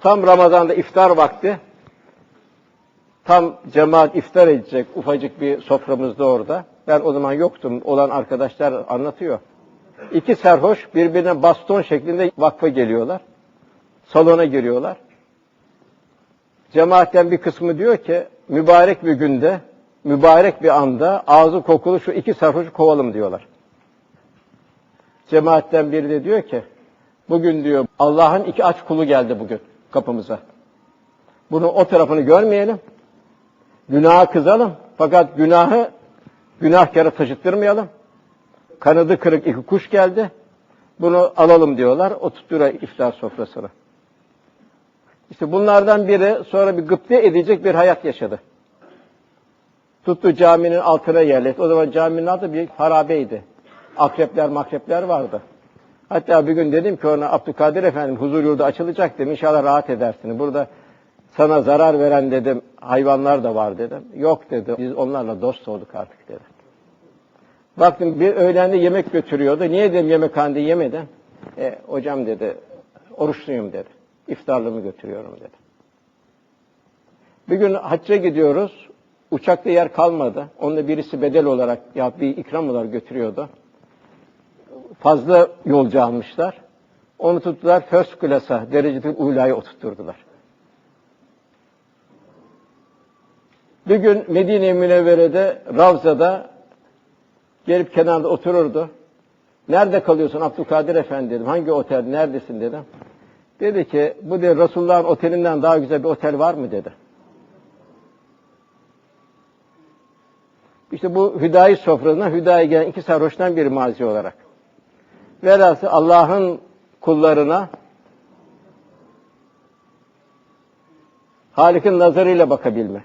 Tam Ramazan'da iftar vakti. Tam cemaat iftar edecek ufacık bir soframızda orada. Ben o zaman yoktum. Olan arkadaşlar anlatıyor. İki serhoş birbirine baston şeklinde vakfa geliyorlar. Salona giriyorlar. Cemaatten bir kısmı diyor ki mübarek bir günde, mübarek bir anda ağzı kokulu şu iki sarhoşu kovalım diyorlar. Cemaatten biri de diyor ki bugün diyor Allah'ın iki aç kulu geldi bugün kapımıza. Bunu o tarafını görmeyelim. Günaha kızalım. Fakat günahı günahkara taşıttırmayalım. Kanadı kırık iki kuş geldi. Bunu alalım diyorlar. Oturttular iftar sofrasına. İşte bunlardan biri sonra bir gıpte edecek bir hayat yaşadı. Tuttu caminin altına yerleşti. O zaman caminin altı bir harabeydi. Akrepler makrepler vardı. Hatta bir gün dedim ki ona Abdülkadir Efendim huzur yurdu açılacak dedim. İnşallah rahat edersiniz. Burada sana zarar veren dedim hayvanlar da var dedim. Yok dedi. Biz onlarla dost olduk artık dedi. Baktım bir öğlende yemek götürüyordu. Niye dedim yemekhanede yemeden? E, hocam dedi oruçluyum dedi. İftarlığımı götürüyorum dedi. Bir gün hacca gidiyoruz. Uçakta yer kalmadı. Onunla birisi bedel olarak ya bir ikram olarak götürüyordu. Fazla yolcu almışlar. Onu tuttular first class'a, dereceli ulaya oturtturdular. Bir gün Medine-i Münevvere'de, Ravza'da gelip kenarda otururdu. Nerede kalıyorsun Abdülkadir Efendi dedim. Hangi otel, neredesin dedim. Dedi ki bu de Resulullah'ın otelinden daha güzel bir otel var mı dedi. İşte bu hüdayi sofrasına hüdaya gelen iki sarhoştan bir mazi olarak. Velhasıl Allah'ın kullarına Halik'in nazarıyla bakabilme.